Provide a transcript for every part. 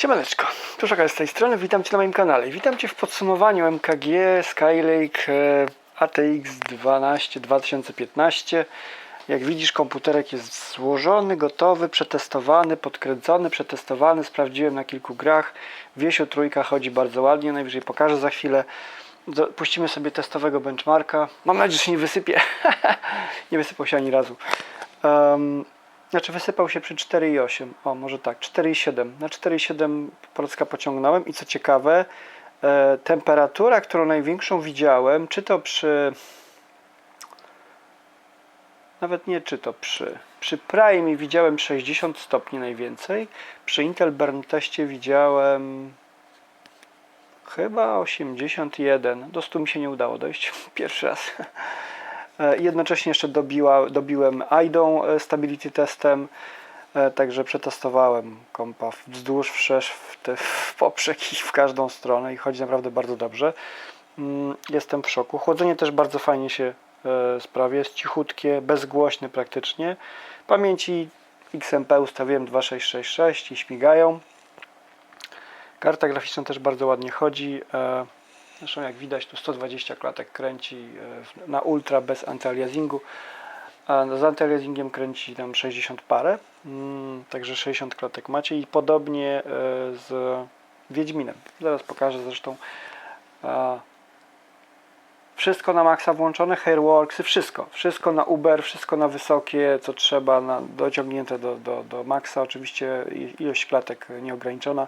Siemaneczko, Tuszaka z tej strony, witam Cię na moim kanale. Witam Cię w podsumowaniu MKG Skylake ATX 12 2015 Jak widzisz komputerek jest złożony, gotowy, przetestowany, podkręcony, przetestowany, sprawdziłem na kilku grach. Wiesiu trójka chodzi bardzo ładnie, najwyżej pokażę za chwilę. Puścimy sobie testowego benchmarka. Mam nadzieję, że się nie wysypie. Nie wysypał się ani razu. Em, znaczy wysypał się przy 4,8. O, może tak, 4,7. Na 4,7 Polska pociągnąłem i co ciekawe, e, temperatura, którą największą widziałem, czy to przy. Nawet nie czy to przy. Przy Prime widziałem 60 stopni najwięcej. Przy Intel Burn teście widziałem chyba 81. Do 100 mi się nie udało dojść. Pierwszy raz. E, Jednocześnie jeszcze dobiła, dobiłem IDą e, Stability Testem, e, także przetestowałem kompa wzdłuż, wszerz, w, te, w poprzek i w każdą stronę i chodzi naprawdę bardzo dobrze. Mm, Jestem w szoku. Chłodzenie też bardzo fajnie się sprawia, jest cichutkie, bezgłośne praktycznie. Pamięci XMP ustawiłem 2666 i śmigają. Karta graficzna też bardzo ładnie chodzi. Zresztą jak widać tu 120 klatek kręci e, na ultra bez antyaliasingu. A z antyaliasingiem kręci tam 60 parę. Mm, Także 60 klatek macie i podobnie e, z Wiedźminem. Zaraz pokażę zresztą. Wszystko na maksa włączone, Hairworksy, wszystko. Wszystko na Uber, wszystko na wysokie, co trzeba, na, dociągnięte do, do, do maksa. Oczywiście ilość klatek nieograniczona.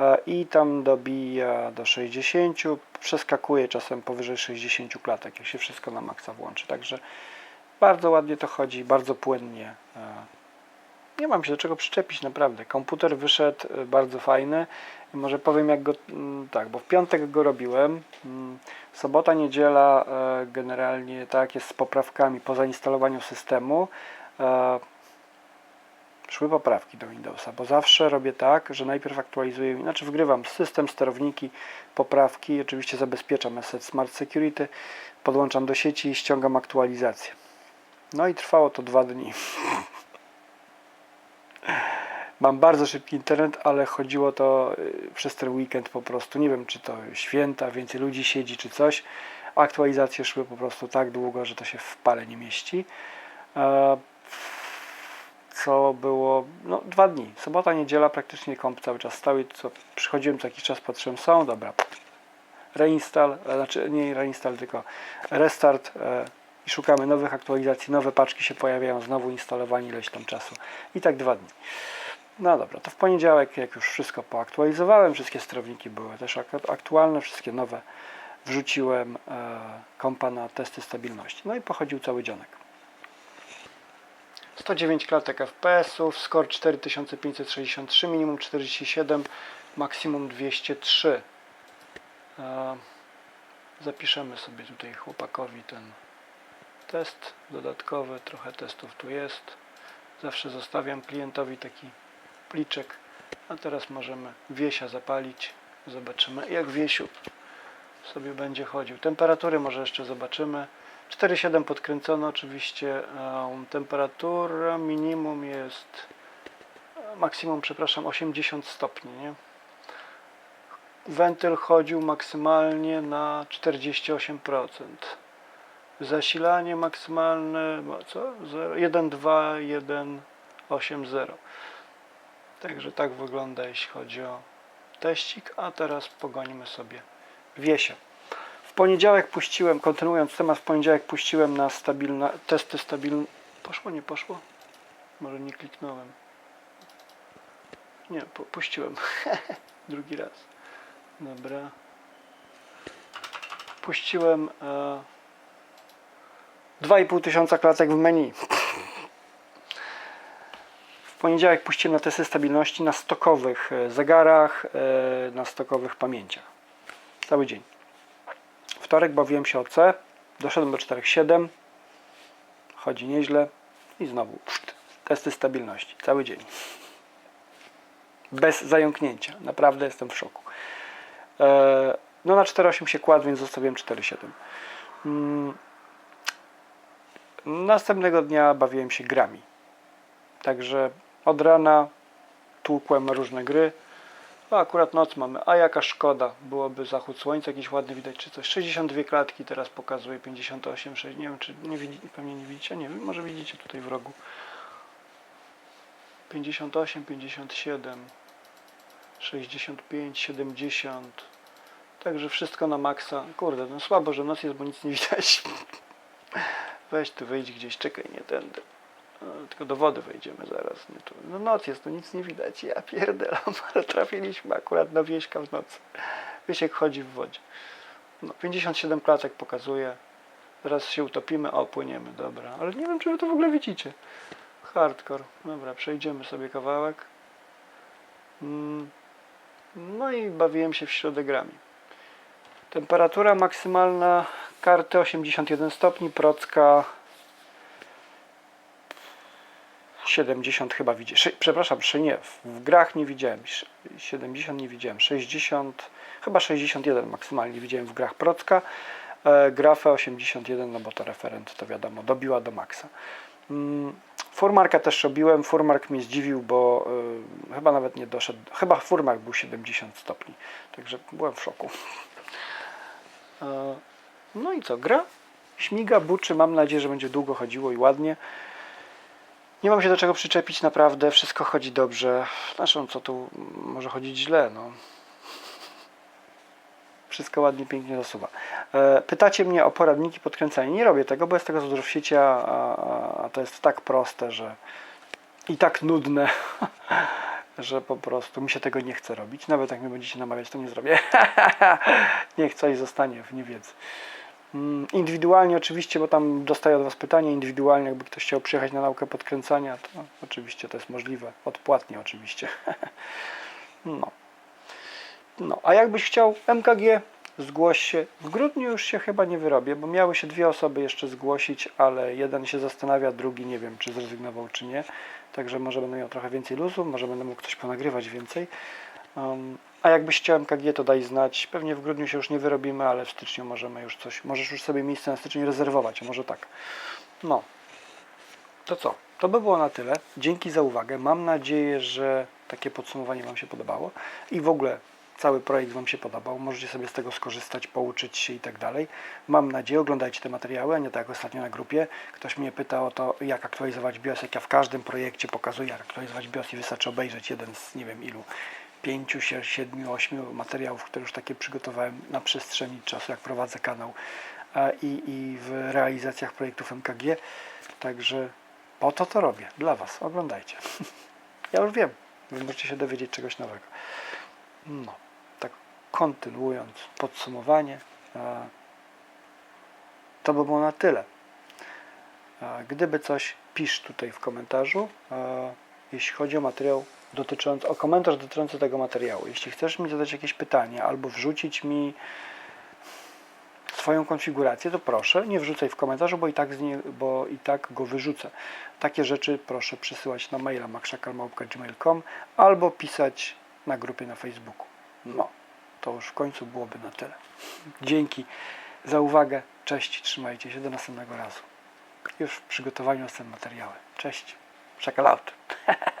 E, I tam dobija do 60, przeskakuje czasem powyżej 60 klatek, jak się wszystko na maksa włączy. Także bardzo ładnie to chodzi, bardzo płynnie. E, Nie mam się do czego przyczepić, naprawdę. Komputer wyszedł e, bardzo fajny. Może powiem jak go, mm, tak, bo w piątek go robiłem. mm, Sobota, niedziela generalnie tak jest z poprawkami po zainstalowaniu systemu. E, szły poprawki do Windowsa, bo zawsze robię tak, że najpierw aktualizuję, znaczy wgrywam system, sterowniki, poprawki, oczywiście zabezpieczam Asset Smart Security, podłączam do sieci i ściągam aktualizację. No i trwało to dwa dni. Mam bardzo szybki internet, ale chodziło to y, przez ten weekend po prostu. Nie wiem, czy to święta, więcej ludzi siedzi, czy coś. Aktualizacje szły po prostu tak długo, że to się w pale nie mieści. Co było no, dwa dni. Sobota, niedziela praktycznie komp cały czas stały. Co, przychodziłem co jakiś czas, patrzyłem, są, dobra. Reinstall, e, znaczy nie reinstall, tylko restart e, i szukamy nowych aktualizacji, nowe paczki się pojawiają, znowu instalowanie ileś tam czasu. I tak dwa dni. No dobra, to w poniedziałek, jak już wszystko poaktualizowałem, wszystkie sterowniki były też ak- aktualne, wszystkie nowe, wrzuciłem e, kompa na testy stabilności. No i pochodził cały dzionek. 109 klatek FPS-ów, score 4563, minimum 47, maksimum 203. E, Zapiszemy sobie tutaj chłopakowi ten test dodatkowy, trochę testów tu jest. Zawsze zostawiam klientowi taki pliczek, a teraz możemy Wiesia zapalić. Zobaczymy jak Wiesiu sobie będzie chodził. Temperatury może jeszcze zobaczymy. 4,7 podkręcono oczywiście. em, Temperatura minimum jest maksimum, przepraszam, 80 stopni, nie? Wentyl chodził maksymalnie na 48%. Zasilanie maksymalne, co? 1,2, 1,80. Także tak wygląda jeśli chodzi o teścik, a teraz pogonimy sobie Wiesia. Poniedziałek puściłem, kontynuując temat, w poniedziałek puściłem na testy stabilne. Poszło, nie poszło? Może nie kliknąłem. Nie, pu- puściłem. Drugi raz. Dobra. Puściłem e, 2,5 tysiąca klatek w menu. W poniedziałek puściłem na testy stabilności na stokowych e, zegarach, e, na stokowych pamięciach. Cały dzień. Wtorek bawiłem się o C, doszedłem do 4,7, chodzi nieźle i znowu pszt, testy stabilności, cały dzień. Bez zająknięcia, naprawdę jestem w szoku. E, no na 4,8 się kładł, więc zostawiłem 4,7. Mm. Następnego dnia bawiłem się grami. Także od rana tłukłem różne gry. A akurat noc mamy, a jaka szkoda, byłoby zachód słońca jakiś ładny widać czy coś. 62 klatki teraz pokazuje, 58, 6, nie wiem czy nie widzi, pewnie nie widzicie, nie wiem, może widzicie tutaj w rogu. 58, 57, 65, 70. Także wszystko na maksa. Kurde, no słabo, że noc jest, bo nic nie widać. Weź tu wyjdź gdzieś, czekaj, nie tędy. No, tylko do wody wejdziemy zaraz. Nie tu. No noc jest, to nic nie widać. Ja pierdelam, ale trafiliśmy akurat na wieśka w nocy. Wiesiek chodzi w wodzie. No, 57 klatek pokazuje. Zaraz się utopimy, o płyniemy, dobra. Ale nie wiem, czy wy to w ogóle widzicie. Hardcore. Dobra, przejdziemy sobie kawałek. Mm. No i bawiłem się w środek grami. Temperatura maksymalna karty 81 stopni, procka 70 chyba widziałem. Przepraszam, nie, w- grach nie widziałem. Sz- 70 nie widziałem. 60, chyba 61 maksymalnie widziałem w grach procka. E, grafę 81, no bo to referent, to wiadomo, dobiła do maksa. Mm, Furmarka też robiłem. Furmark mnie zdziwił, bo y, chyba nawet nie doszedł. Chyba Furmark był 70 stopni. Także byłem w szoku. E, No i co? Gra? Śmiga, buczy. Mam nadzieję, że będzie długo chodziło i ładnie. Nie mam się do czego przyczepić naprawdę. Wszystko chodzi dobrze. Znaczy, no, co tu może chodzić źle, no. Wszystko ładnie, pięknie zasuwa. E, Pytacie mnie o poradniki podkręcania. Nie robię tego, bo jest tego dużo w sieci, a, a, a to jest tak proste, że i tak nudne, że po prostu mi się tego nie chce robić. Nawet jak mnie będziecie namawiać, to nie zrobię. Niech coś zostanie w niewiedzy. Mm, Indywidualnie oczywiście, bo tam dostaję od Was pytanie, indywidualnie jakby ktoś chciał przyjechać na naukę podkręcania, to oczywiście to jest możliwe, odpłatnie oczywiście. No. No, a jakbyś chciał MKG, zgłoś się. W grudniu już się chyba nie wyrobię, bo miały się dwie osoby jeszcze zgłosić, ale jeden się zastanawia, drugi nie wiem, czy zrezygnował, czy nie. Także może będę miał trochę więcej luzu, może będę mógł coś ponagrywać więcej. Um, a jakbyś chciał MKG, to daj znać. Pewnie w grudniu się już nie wyrobimy, ale w styczniu możemy już coś. Możesz już sobie miejsce na styczeń rezerwować, może tak. No. To co? To by było na tyle. Dzięki za uwagę. Mam nadzieję, że takie podsumowanie Wam się podobało i w ogóle cały projekt Wam się podobał. Możecie sobie z tego skorzystać, pouczyć się i tak dalej. Mam nadzieję, oglądajcie te materiały, a nie tak jak ostatnio na grupie. Ktoś mnie pyta o to, jak aktualizować BIOS, jak ja w każdym projekcie pokazuję, jak aktualizować BIOS i wystarczy obejrzeć jeden z nie wiem ilu, pięciu, sie- siedmiu, ośmiu materiałów, które już takie przygotowałem na przestrzeni czasu, jak prowadzę kanał i, i w realizacjach projektów MKG. Także po to to robię, dla Was. Oglądajcie. Ja już wiem, Wy możecie się dowiedzieć czegoś nowego. No, tak kontynuując podsumowanie, to by było na tyle. Gdyby coś, pisz tutaj w komentarzu, jeśli chodzi o materiał dotyczący, o komentarz dotyczący tego materiału. Jeśli chcesz mi zadać jakieś pytanie albo wrzucić mi swoją konfigurację, to proszę, nie wrzucaj w komentarzu, bo i tak, nie, bo i tak go wyrzucę. Takie rzeczy proszę przysyłać na maila makszakalmałpka.gmail.com albo pisać na grupie na Facebooku. No, to już w końcu byłoby na tyle. Dzięki za uwagę. Cześć, trzymajcie się do następnego razu. Już w przygotowaniu następne materiały. Cześć. Check it out.